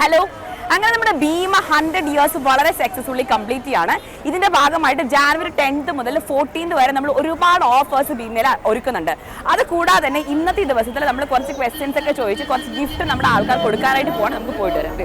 Hello അങ്ങനെ നമ്മുടെ Bhima hundred years വളരെ സക്സസ്ഫുള്ളി കംപ്ലീറ്റ് ചെയ്യാണ്. ഇതിന്റെ ഭാഗമായിട്ട് ജാനുവരി ടെൻത്ത് മുതൽ ഫോർട്ടീൻത് വരെ നമ്മൾ ഒരുപാട് ഓഫേഴ്സ് ഭീമയിൽ ഒരുക്കുന്നുണ്ട്. അത് കൂടാതെ തന്നെ ഇന്നത്തെ ദിവസത്തിൽ നമ്മൾ കുറച്ച് ക്വസ്റ്റ്യൻസ് ഒക്കെ ചോദിച്ച് കുറച്ച് ഗിഫ്റ്റ് നമ്മുടെ ആൾക്കാർ കൊടുക്കാനായിട്ട് പോകണം നമുക്ക് പോയിട്ട് വരാം.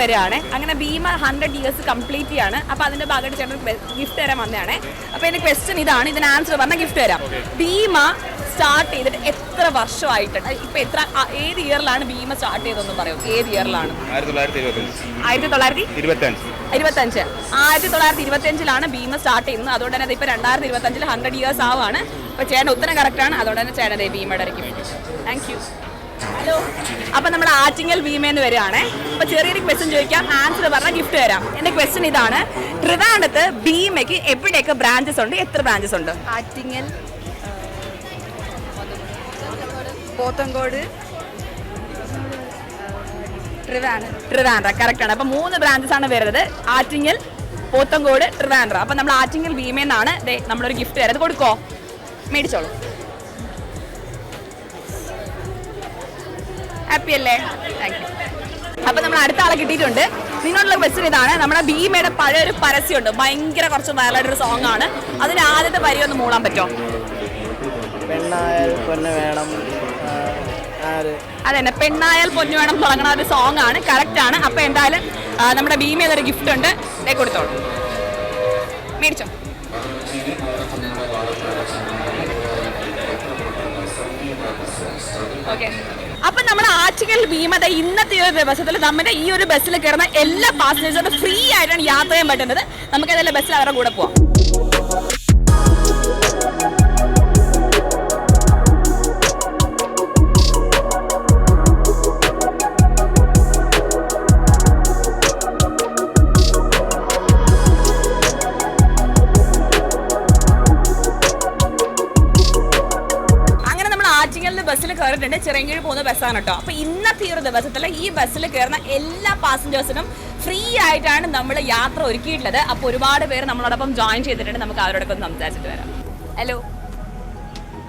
വരികയാണ്. അങ്ങനെ ഭീമ ഹൺഡ്രഡ് ഇയേഴ്സ് കംപ്ലീറ്റ് ചെയ്യാണ്. അപ്പൊ അതിന്റെ ഭാഗമായിട്ട് ചേട്ടൻ ഗിഫ്റ്റ് തരാൻ വന്നതാണ്. അപ്പൊ എന്റെ ക്വസ്റ്റ്യൻ ഇതാണ്. ഇതിന് ആൻസർ പറഞ്ഞാൽ ഗിഫ്റ്റ് തരാം. ഭീമ സ്റ്റാർട്ട് ചെയ്തിട്ട് എത്ര വർഷമായിട്ടുണ്ട് ഇപ്പൊ എത്ര ഏത് ഇയറിലാണ് ഭീമ സ്റ്റാർട്ട് ചെയ്തതെന്ന് പറയും? ഏത് ഇയറിലാണ് ആയിരത്തി തൊള്ളായിരത്തി ഇരുപത്തഞ്ച്. ആയിരത്തി തൊള്ളായിരത്തി ഇരുപത്തി അഞ്ചിലാണ് ഇരുപത്തഞ്ചിലാണ് ഭീമ സ്റ്റാർട്ട് ചെയ്യുന്നത്. അതുകൊണ്ട് തന്നെ ഇപ്പൊ രണ്ടായിരത്തി ഇരുപത്തഞ്ചിൽ ഹൺഡ്രഡ് ഇയേഴ്സ് ആവാണ്. അപ്പൊ ചേട്ടൻ ഉത്തരം കറക്റ്റ് ആണ്. അതുകൊണ്ട് തന്നെ ചേട്ടൻ ഭീമയുടെ താങ്ക് യു ഹലോ. അപ്പൊ നമ്മൾ ആറ്റിങ്ങൽ ഭീമേന്ന് വരികയാണേ. അപ്പൊ ചെറിയൊരു ക്വസ്റ്റ്യൻ ചോദിക്കാം. ആൻസർ പറഞ്ഞാൽ ഗിഫ്റ്റ് തരാം. എന്റെ ക്വസ്റ്റ്യൻ ഇതാണ്. ട്രിവാൻഡത്ത് ഭീമയ്ക്ക് എവിടെയൊക്കെ ബ്രാഞ്ചസ് ഉണ്ട്? എത്ര ബ്രാഞ്ചസ് ഉണ്ട്? ആറ്റിങ്ങൽ പോത്തങ്കോട് ട്രിവാൻഡ്രം. കറക്റ്റ് ആണ്. അപ്പൊ മൂന്ന് ബ്രാഞ്ചസ് ആണ് വരുന്നത്. ആറ്റിങ്ങൽ പോത്തങ്കോട് ട്രിവാൻഡ്ര. അപ്പൊ നമ്മൾ ആറ്റിങ്ങൽ ഭീമേന്നാണ് നമ്മളൊരു ഗിഫ്റ്റ് തരാം. അത് കൊടുക്കോ? മേടിച്ചോളൂ. ഹാപ്പി അല്ലേ? താങ്ക് യു അപ്പൊ നമ്മൾ അടുത്ത ആളെ കിട്ടിയിട്ടുണ്ട്. നിന്നോടുള്ള ക്വസ്റ്റ്യൻ ഇതാണ്. നമ്മുടെ ഭീമയുടെ പഴയ ഒരു പരസ്യമുണ്ട്. ഭയങ്കര കുറച്ച് വയലായിട്ടൊരു സോങ് ആണ്. അതിന് ആദ്യത്തെ വരി ഒന്ന് മൂളാൻ പറ്റുമോ? പെണ്ണായാൽ പൊന്ന് വേണം. അതെന്നെ. പെണ്ണായാൽ പൊന്നു വേണം തുടങ്ങണ ഒരു സോങ് ആണ്. കറക്റ്റ് ആണ്. അപ്പൊ എന്തായാലും നമ്മുടെ ഭീമ എന്നൊരു ഗിഫ്റ്റ് ഉണ്ട്? ഇതേ കൊടുത്തോളൂ. മേടിച്ചോ. ഓക്കെ നമ്മുടെ ആറ്റുകൽ ഭീമത ഇന്നത്തെ ഒരു ദിവസത്തിൽ നമ്മുടെ ഈ ഒരു ബസ്സിൽ കയറുന്ന എല്ലാ പാസഞ്ചേഴ്സും ഫ്രീ ആയിട്ടാണ് യാത്ര ചെയ്യാൻ പറ്റുന്നത്. നമുക്ക് ഏതായാലും ബസ്സിൽ അവരുടെ കൂടെ പോവാം. കയറിയിട്ടുണ്ട് ചിറങ്കീഴ് പോകുന്ന ബസ്സാണ് കേട്ടോ അപ്പോൾ ഇന്നത്തെ ഒരു ദിവസത്തിൽ ഈ ബസ്സിൽ കയറുന്ന എല്ലാ പാസഞ്ചേഴ്സിനും ഫ്രീ ആയിട്ടാണ് നമ്മൾ യാത്ര ഒരുക്കിയിട്ടുള്ളത്. അപ്പൊ ഒരുപാട് പേര് നമ്മളോടൊപ്പം ജോയിൻ ചെയ്തിട്ടുണ്ട്. നമുക്ക് അവരോടൊപ്പം ഒന്ന് സംസാരിച്ചിട്ട് വരാം. ഹലോ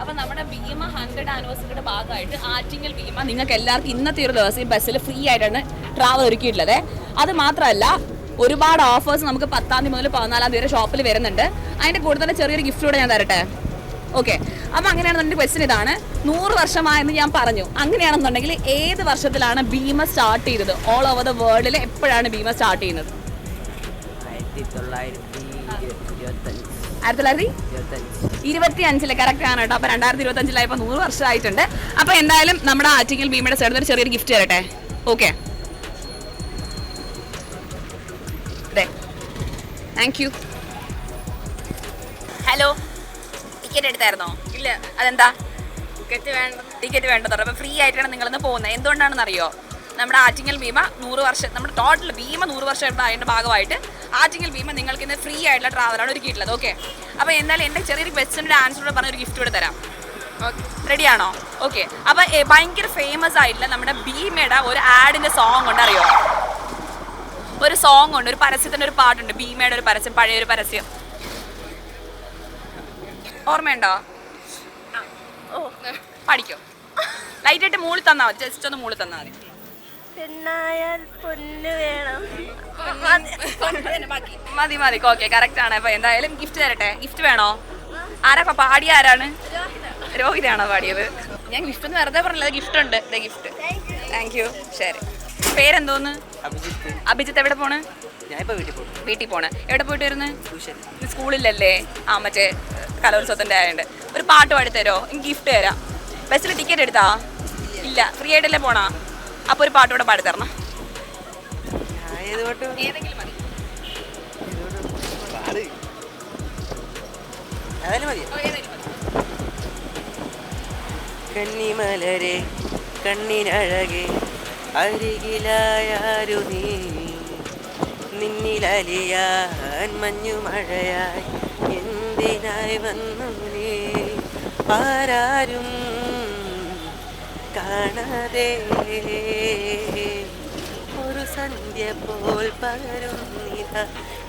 അപ്പൊ നമ്മുടെ ഭീമ ഹൺഡ്രഡ് ആനിവേഴ്സറിയുടെ ഭാഗമായിട്ട് ആറ്റിങ്ങൽ ഭീമ നിങ്ങൾക്ക് എല്ലാവർക്കും ഇന്നത്തെ ഒരു ദിവസം ഈ ബസ്സിൽ ഫ്രീ ആയിട്ടാണ് ട്രാവൽ ഒരുക്കിയിട്ടുള്ളത്. അത് മാത്രമല്ല ഒരുപാട് ഓഫേഴ്സ് നമുക്ക് പത്താം തീയതി മുതൽ പതിനാലാം തീയതി വരെ ഷോപ്പിൽ വരുന്നുണ്ട്. അതിന്റെ കൂടെ തന്നെ ചെറിയൊരു ഗിഫ്റ്റ് കൂടെ ഞാൻ തരട്ടെ? ഓക്കെ അപ്പൊ അങ്ങനെയാണെന്നുണ്ടെങ്കിൽ ക്വസ്റ്റ്യൻ ഇതാണ്. നൂറ് വർഷമായെന്ന് ഞാൻ പറഞ്ഞു. അങ്ങനെയാണെന്നുണ്ടെങ്കിൽ ഏത് വർഷത്തിലാണ് ഭീമ സ്റ്റാർട്ട് ചെയ്തത്? ഓൾ ഓവർ ദ വേൾഡിൽ എപ്പോഴാണ് ഭീമ സ്റ്റാർട്ട് ചെയ്യുന്നത്? ആയിരത്തി തൊള്ളായിരത്തി ഇരുപത്തി അഞ്ചിൽ കറക്റ്റ് ആണ് കേട്ടോ. അപ്പൊ രണ്ടായിരത്തി ഇരുപത്തി അഞ്ചിലായപ്പോ നൂറ് വർഷമായിട്ടുണ്ട്. അപ്പൊ എന്തായാലും നമ്മുടെ ആറ്റിങ്ങൽ ഭീമയുടെ സൈഡിൽ ഒരു ചെറിയൊരു ഗിഫ്റ്റ് തരട്ടെ? Okay thank you hello ticket എടുത്തായിരുന്നോ? ഇല്ല. അതെന്താ? ടിക്കറ്റ് വേണ്ട ടിക്കറ്റ് വേണ്ടത് അപ്പോൾ ഫ്രീ ആയിട്ടാണ് നിങ്ങളിന്ന് പോകുന്നത്. എന്തുകൊണ്ടാണെന്ന് അറിയോ നമ്മുടെ ആറ്റിങ്ങൽ ഭീമ നൂറ് വർഷം നമ്മുടെ ടോട്ടൽ ഭീമ നൂറ് വർഷം അതിന്റെ ഭാഗമായിട്ട് ആറ്റിങ്ങൽ ഭീമ നിങ്ങൾക്ക് ഇന്ന് ഫ്രീ ആയിട്ടുള്ള ട്രാവലാണ് ഒരുക്കിയിട്ടുള്ളത്. ഓക്കെ അപ്പോൾ എന്നാലും എന്റെ ചെറിയൊരു ക്വസ്റ്റിന്റെ ആൻസർ കൂടെ പറഞ്ഞ ഒരു ഗിഫ്റ്റ് കൂടെ തരാം. റെഡിയാണോ ഓക്കെ അപ്പോൾ ഭയങ്കര ഫേമസ് ആയിട്ടുള്ള നമ്മുടെ ഭീമയുടെ ഒരു ആഡിന്റെ സോങ് ഉണ്ട് അറിയോ? ഒരു സോങ് ഉണ്ട്. ഒരു പരസ്യത്തിന്റെ ഒരു പാട്ടുണ്ട്. ഭീമയുടെ ഒരു പരസ്യം പഴയൊരു പരസ്യം. ഓർമ്മയുണ്ടോ? ഓ. പഠിക്കോ. ലൈറ്റ് ആയിട്ട് മൂളി തന്നാ മതി. ജസ്റ്റ് ഒന്ന് മൂളി തന്നാ മതി. പെണ്ണായാൽ പൊന്ന് വേണം. മതി മതി ഓക്കെ കറക്റ്റ് ആണ്. അപ്പൊ എന്തായാലും ഗിഫ്റ്റ് തരട്ടെ. ഗിഫ്റ്റ് വേണോ? ആരാ പാടി പാടിയ ആരാണ്? രോഹിതയാണോ പാടിയത്? ഞാൻ ഗിഫ്റ്റ് ഒന്ന് വെറുതെ പറഞ്ഞില്ല. ഗിഫ്റ്റ് ഉണ്ട്. ഗിഫ്റ്റ് താങ്ക് യു ശരി. പേരെന്തോന്ന്? അഭിജിത്ത്. അഭിജിത്ത് എവിടെ പോണ്? വീട്ടിൽ പോകും വീട്ടിൽ പോണ്. എവിടെ പോയിട്ട് വരുന്നത് സ്കൂളിലല്ലേ? ആ മറ്റേ കലോത്സവത്തിന്റെ ആയതുകൊണ്ട് ഒരു പാട്ട് പാടി തരോ? എനിക്ക് ഗിഫ്റ്റ് തരാം. ബസ്സിൽ ടിക്കറ്റ് എടുത്താ? ഇല്ല. ഫ്രീ ആയിട്ടല്ലേ പോണാ? അപ്പൊ ഒരു പാട്ട് കൂടെ പാടി തരണം. ഞാൻ ഏത് പാട്ട് ഏതെങ്കിലും മതി. മതി കണ്ണിനഴകെ അരികിലായാരു നീ. നിന്നിലലിയാൻ മഞ്ഞുമഴയായി എന്തിനായി വന്നു നീ? ആരാരും കാണാതെ. ഒരു സന്ധ്യ പോൽ പകരുന്നിത.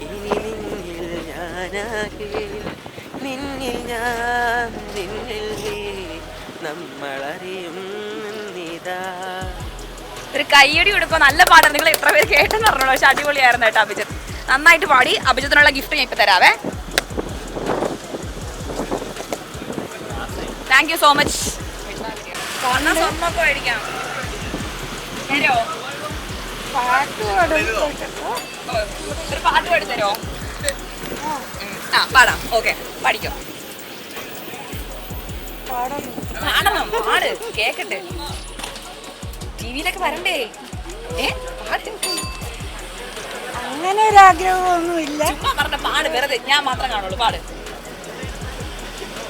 ഇനി നിന്നിൽ ഞാനാകെ. നിന്നിൽ ഞാൻ നിന്നിൽ നീ. നമ്മളറിയും നിതാ ഒരു കയ്യടി കൊടുക്കുക നല്ല പാട്ടാണ് നിങ്ങൾ എത്ര പേര് കേട്ടെന്ന് പറഞ്ഞോളൂ. പക്ഷെ അടിപൊളിയായിരുന്നു കേട്ടോ അഭിജിത്ത്. നന്നായിട്ട് പാടി. അഭിജിത്തിനുള്ള ഗിഫ്റ്റ് ഞാൻ ഇപ്പോൾ തരാവേ. താങ്ക് യു സോ മച്ച് സ്വർണമൊക്കെ മേടിക്കാം. തരോ ഒരു പാട്ട് പാടി തരോ ആ പാടാം. ഓക്കെ പഠിക്കോ. പാടണം. പാട്. കേക്കട്ടെ. ടിവിയിലൊക്കെ വരണ്ടേ? ഏ? പാട്ട് അങ്ങനെ ഒരു ആഗ്രഹമൊന്നുമില്ല ചുമ്മാ പറഞ്ഞ പാട് വെറുതെ. ഞാൻ മാത്രം കാണുള്ളൂ. പാട്.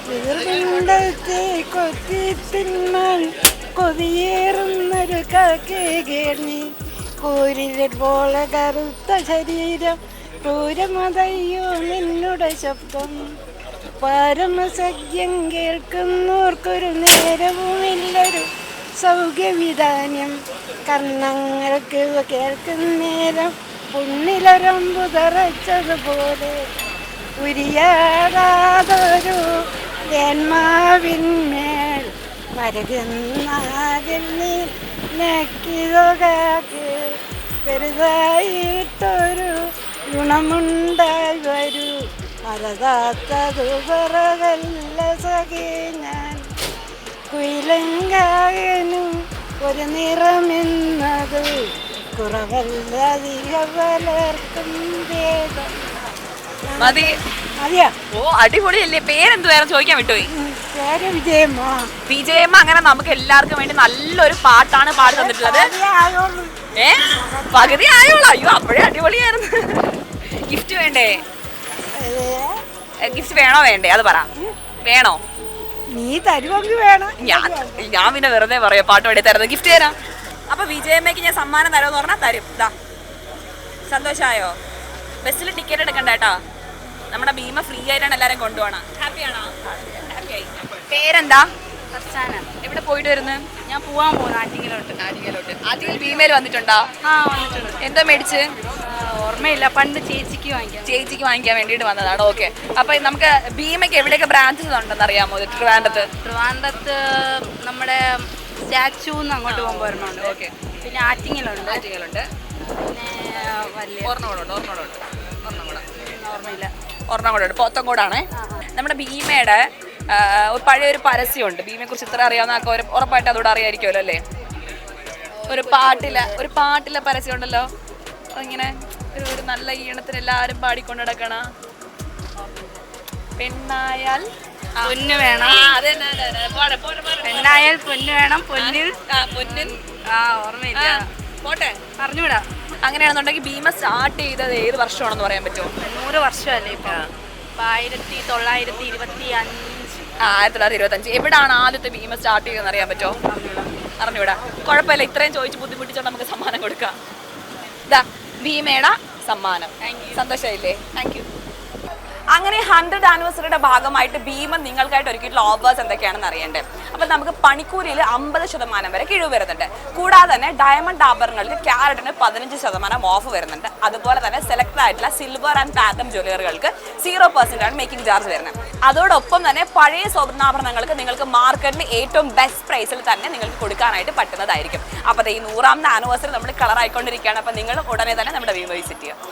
വീർപിണ്ടത്തെ കൊത്തി തിന്മാൻ കൊതിയേറുന്നൊരു കേണി കൂരിലെ പോലെ കറുത്ത ശരീരം ക്രൂരമതയ്യോ നിന്നുടെ ശബ്ദം. പരമസഖ്യം കേൾക്കുന്നവർക്കൊരു നേരവുമില്ലൊരു സൗഖ്യവിധാനം കർണങ്ങൾക്ക് കേൾക്കുന്നേരം പുണ്ണിലൊരമ്പു തറച്ചതുപോലെ ഉരിയാടാതൊരു ജന്മാവിന്മേൽ മരുകുന്നാതിൽ നീ നക്കിതൊകാക്ക് ചെറുതായിട്ടൊരു ഗുണമുണ്ടായി വരൂ. മറതാത്തതു പറകല്ല സഖി ഞാൻ കുയിലങ്കായനും ഒരു നിറമെന്നത് കുറവല്ലധിക പലർക്കും ഭേദം മതി. മതിയാ. ഓ അടിപൊളിയല്ലേ. പേരെന്തുവായിരുന്നു ചോദിക്കാൻ വിട്ടുപോയി? പേര് വിജയമ്മ. വിജയമ്മ അങ്ങനെ നമുക്ക് എല്ലാവർക്കും വേണ്ടി നല്ലൊരു പാട്ടാണ് പാടി തന്നിട്ടുള്ളത്. ഏ? പകുതി ആയോളൂ. അയ്യോ അപ്പോഴേ അടിപൊളിയായിരുന്നു. ഗിഫ്റ്റ് വേണ്ടേ? ഗിഫ്റ്റ് വേണോ വേണ്ടേ? അത് പറ. വേണോ? നീ തരുമെങ്കിൽ വേണം. ഞാൻ ഞാൻ പിന്നെ വെറുതെ പറയാം പാട്ട് പാടി തരുന്നത് ഗിഫ്റ്റ് തരാം. അപ്പൊ വിജയമ്മയ്ക്ക് ഞാൻ സമ്മാനം തരാമെന്ന് പറഞ്ഞാൽ തരും. ഇതാ സന്തോഷമായോ ബസ്സിൽ ടിക്കറ്റ് എടുക്കണ്ട കേട്ടോ. നമ്മുടെ ഭീമ ഫ്രീ ആയിട്ടാണ് എല്ലാരും കൊണ്ടുപോകണം ഹാപ്പിയാണോ ഹാപ്പിയായി പേരെന്താ? എവിടെ പോയിട്ട് വരുന്നു? ഞാൻ പോവാൻ പോകുന്നു ആറ്റിങ്ങിലോട്ട്. ആറ്റിങ്ങലോട്ട്. ആറ്റിങ്ങൽ ഭീമയിൽ വന്നിട്ടുണ്ടോ? ആ വന്നിട്ടുണ്ട്. എന്താ മേടിച്ച്? ഓർമ്മയില്ല. പണ്ട് ചേച്ചിക്ക് വാങ്ങിക്കാം ചേച്ചിക്ക് വാങ്ങിക്കാൻ വേണ്ടിയിട്ട് വന്നതാണ്. ഓക്കെ. അപ്പൊ നമുക്ക് ഭീമയ്ക്ക് എവിടെയൊക്കെ ബ്രാഞ്ചസ് ഉണ്ടെന്ന് അറിയാമോ? ട്രിവാൻഡത്ത്. ട്രിവാൻഡത്ത് നമ്മുടെ സ്റ്റാച്യൂന്ന് അങ്ങോട്ട് പോകുമ്പോൾ ഒരെണ്ണമുണ്ട് ഓക്കെ. പിന്നെ ആറ്റിങ്ങിലുണ്ട്. ആറ്റിങ്ങലുണ്ട്. പിന്നെ വലിയ ഓർമ്മകളുണ്ട് ഓർമ്മകളുണ്ട് ഓർമ്മയില്ല. ഓർമ്മകളുണ്ട് പോത്തങ്കോടാണേ. നമ്മുടെ ഭീമയുടെ പഴയൊരു പരസ്യമുണ്ട്. ഭീമയെ കുറിച്ച് ഇത്ര അറിയാവുന്ന ആൾക്കാർ ഉറപ്പായിട്ട് അതോടെ അറിയായിരിക്കുമല്ലോ അല്ലേ? ഒരു പാട്ടില ഒരു പാട്ടില പരസ്യം ഉണ്ടല്ലോ ഇങ്ങനെ ഒരു ഒരു നല്ല ഈണത്തിന് എല്ലാവരും പാടിക്കൊണ്ട് നടക്കണ. പെണ്ണായാൽ. പൊന്ന് വേണം. പെണ്ണായാൽ പൊന്ന് വേണം പൊന്നിൽ പൊന്നിൽ. ആ ഓർമ്മയില്ല. പോട്ടെ. പറഞ്ഞുവിടാ. അങ്ങനെയാണെന്നുണ്ടെങ്കിൽ ഭീമ സ്റ്റാർട്ട് ചെയ്തത് ഏത് വർഷമാണെന്ന് പറയാൻ പറ്റുമോ? നൂറ് വർഷമല്ലേ ഇപ്പൊ ആയിരത്തി തൊള്ളായിരത്തി ഇരുപത്തി അഞ്ച് ആയിരത്തി തൊള്ളായിരത്തി ഇരുപത്തി അഞ്ച് എവിടാണ് ആദ്യത്തെ ഭീമ സ്റ്റാർട്ട് ചെയ്തതെന്ന് അറിയാൻ പറ്റുമോ അറിഞ്ഞൂടാ. കുഴപ്പമില്ല ഇത്രയും ചോദിച്ച് ബുദ്ധിമുട്ടിച്ചോണ്ട് നമുക്ക് സമ്മാനം കൊടുക്കാം. ഇതാ ഭീമയുടെ സമ്മാനം. സന്തോഷമായില്ലേ? താങ്ക് യു അങ്ങനെ ഹൺഡ്രഡ് ആനിവേഴ്സറിയുടെ ഭാഗമായിട്ട് ഭീമൻ നിങ്ങൾക്കായിട്ട് ഒരുക്കിയിട്ടുള്ള ഓഫേഴ്സ് എന്തൊക്കെയാണെന്ന് അറിയണ്ടേ? അപ്പം നമുക്ക് പണിക്കൂലിയിൽ അമ്പത് ശതമാനം വരെ കിഴിവ് വരുന്നുണ്ട്. കൂടാതെ തന്നെ ഡയമണ്ട് ആഭരണങ്ങൾക്ക് ക്യാരറ്റിന് പതിനഞ്ച് ശതമാനം ഓഫ് വരുന്നുണ്ട്. അതുപോലെ തന്നെ സെലക്ട് ആയിട്ടുള്ള സിൽവർ ആൻഡ് പ്ലാറ്റം ജ്വല്ലറികൾക്ക് സീറോ പെർസെന്റ് ആണ് മേക്കിംഗ് ചാർജ് വരുന്നത്. അതോടൊപ്പം തന്നെ പഴയ സ്വർണാഭരണങ്ങൾക്ക് നിങ്ങൾക്ക് മാർക്കറ്റിൽ ഏറ്റവും ബെസ്റ്റ് പ്രൈസിൽ തന്നെ നിങ്ങൾക്ക് കൊടുക്കാനായിട്ട് പറ്റുന്നതായിരിക്കും. അപ്പോൾ ഈ നൂറാമത്തെ ആനിവേഴ്സറി നമ്മൾ കളർ ആയിക്കൊണ്ടിരിക്കുകയാണ്. അപ്പോൾ നിങ്ങൾ ഉടനെ തന്നെ നമ്മുടെ ഭീമ വിസിറ്റ് ചെയ്യുക!